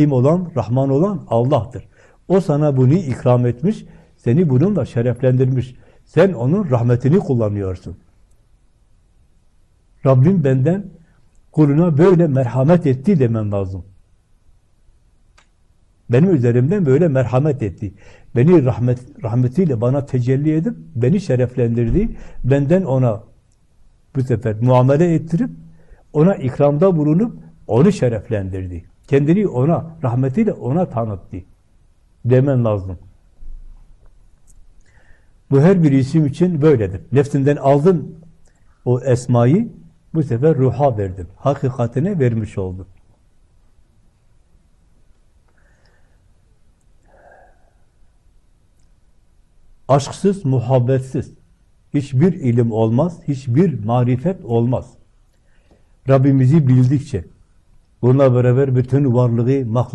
Rahim olan, Rahman olan Allah'tır. O sana bunu ikram etmiş, seni bununla şereflendirmiş. Sen onun rahmetini kullanıyorsun. Rabbim benden kuluna böyle merhamet etti demen lazım. Benim üzerimden böyle merhamet etti. Beni rahmet, rahmetiyle bana tecelli edip beni şereflendirdi. Benden ona bu sefer muamele ettirip ona ikramda bulunup onu şereflendirdi. Kendini ona, rahmetiyle ona tanıttı. Demen lazım. Bu her bir isim için böyledir. Nefsinden aldın o esmayı, bu sefer ruha verdin. Hakikatine vermiş oldun. Aşksız, muhabbetsiz hiçbir ilim olmaz, hiçbir marifet olmaz. Rabbimizi bildikçe, bununla beraber bütün varlığı, mahluk